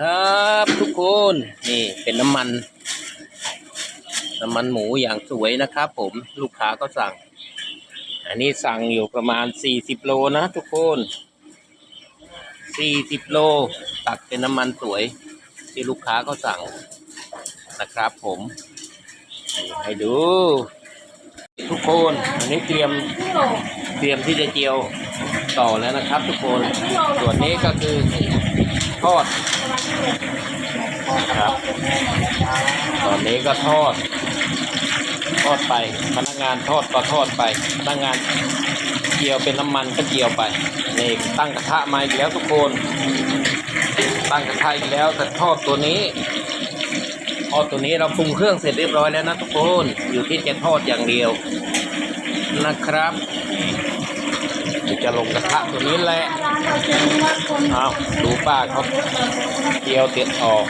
ครับทุกคนนี่เป็นน้ำมัน น้ำมันหมูอย่างสวยนะครับผมลูกค้าก็สั่ง อันนี้สั่งอยู่ประมาณสี่สิบโลนะทุกคนสี่สิบโลตักเป็นน้ำมันสวย ที่ลูกค้าก็สั่งนะครับผมให้ดู ทุกคนอันนี้เตรียมเตรียมที่จะเจียวต่อแล้วนะครับ ทุกคนส่วนนี้ก็คือ ทอดครับ ตอนนี้ก็ทอด ทอดไปพนักงานทอดก็ทอดไปพนักงานเจียวเป็นน้ำมันก็เจียวไปนี่ตั้งกระทะมาอีกแล้วทุกคน ตั้งกระทะอีกแล้วแต่ทอดตัวนี้ทอดตัวนี้เราปรุงเครื่องเสร็จเรียบร้อยแล้วนะทุกคนอยู่ที่จะทอดอย่างเดียวนะครับ เดี๋ยวจะลงกระทะตัวนี้แหละเอาดูป้าเขาเจียวเต็ดออก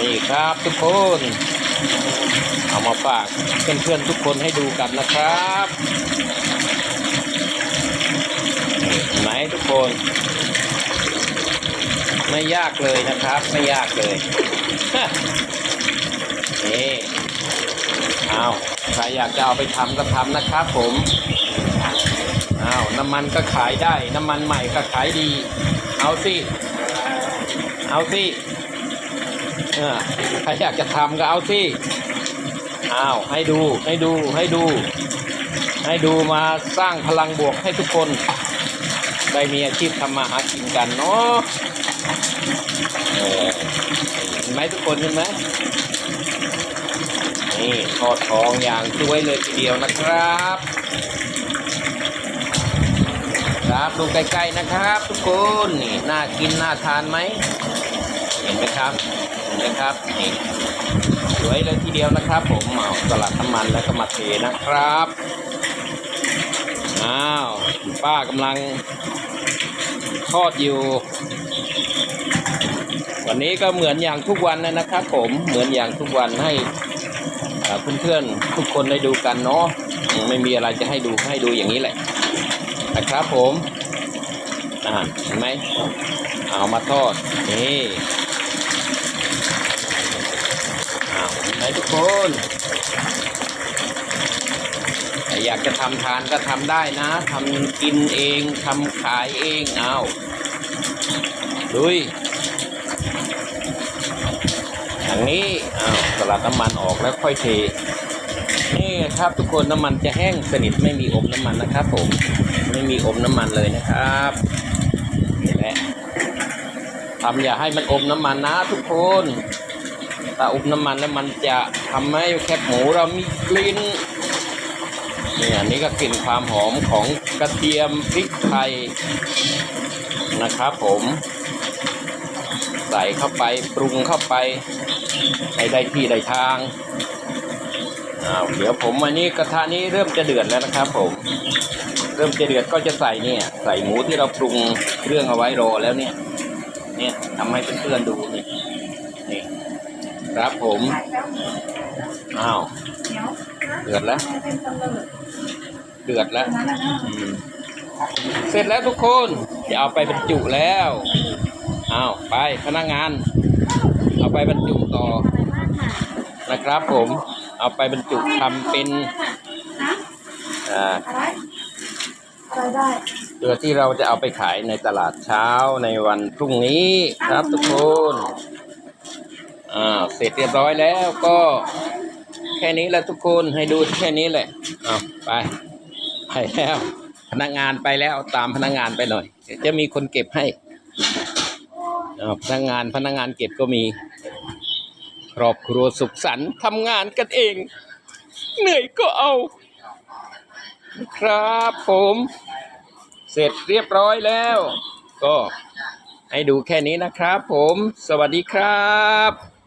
นี่ครับทุกคน เอามาฝากเพื่อนๆทุกคนให้ดูกันนะครับนี่เห็นไหมทุกคน ไม่ยากเลยนะครับ ไม่ยากเลยนี่เอาใครอยากจะเอาไปทำก็ทำนะครับผม อ้าวน้ำมันก็ขายได้ น้ำมันใหม่ก็ขายดี เอาสิเอาสิเออใครอยากจะทำก็เอาสิอ้าวให้ดูให้ดูให้ดู ให้ดูมาสร้างพลังบวกให้ทุกคนได้มีอาชีพทำมาหากินกันเนาะเออเห็นไหมทุกคนเห็นไหมนี่ทอดทองอย่างสวยเลยทีเดียวนะครับ ครับดูใกล้ๆนะครับ ทุกคนนี่น่ากินน่าทานไหมเห็นไหมครับเห็นไหมครับนี่สวยเลยทีเดียวนะครับ ผมเอาสลัดน้ำมันแล้วก็มาเทนะครับอ้าวป้ากำลังทอดอยู่ วันนี้ก็เหมือนอย่างทุกวันเลยนะครับ ผมเหมือนอย่างทุกวันให้เพื่อนๆทุกคนได้ดูกันเนาะไม่มีอะไรจะให้ดูให้ดูอย่างนี้แหละ นะครับผมอ่าเห็นไหมเอามาทอดนี่เอาเห็นไหมทุกคนอยากจะทำทานก็ทำได้นะทำกินเองทำขายเองเอาดุยอย่างนี้อ้าวสลัดน้ำมันออกแล้วค่อยเทนี่ครับทุกคนน้ำมันจะแห้งสนิทไม่มีอมน้ำมันนะครับผม ไม่มีอมน้ำมันเลยนะครับนี่แหละทำอย่าให้มันอมน้ำมันนะทุกคนถ้าอมน้ำมันแล้วมันจะทำให้แคบหมูเรามีกลิ่นเนี่อันนี้ก็กลิ่นความหอมของกระเทียมพริกไทยนะครับผมใส่เข้าไปปรุงเข้าไปให้ได้ที่ได้ทาง อ้าวเดี๋ยวผมอันนี้กระทะนี้เริ่มจะเดือดแล้วนะครับ ผม เริ่มจะเดือดก็จะใส่เนี่ย ใส่หมูที่เราปรุงเครื่องเอาไว้รอแล้วเนี่ย เนี่ยทำให้เพื่อนๆดูนี่นี่ ครับผมอ้าวเดือดแล้ว เดือดแล้วอืมเสร็จแล้วทุกคนจะเอาไปบรรจุแล้วอ้าวไปพนักงาน เอาไปบรรจุต่อนะครับผม เอาไปบรรจุทำเป็นอ่าอะไรได้เพื่อที่เราจะเอาไปขายในตลาดเช้าในวันพรุ่งนี้ครับทุกคนอ่าเสร็จเรียบร้อยแล้วก็แค่นี้แหละทุกคนให้ดูแค่นี้แหละเอาไปไปแล้ว พนักงานไปแล้วตามพนักงานไปหน่อยเดี๋ยวจะมีคนเก็บให้เอาพนักงานพนักงานเก็บก็มี ครอบครัวสุขสันต์ทำงานกันเอง เหนื่อยก็เอา ครับผม เสร็จเรียบร้อยแล้ว ก็ให้ดูแค่นี้นะครับผม สวัสดีครับ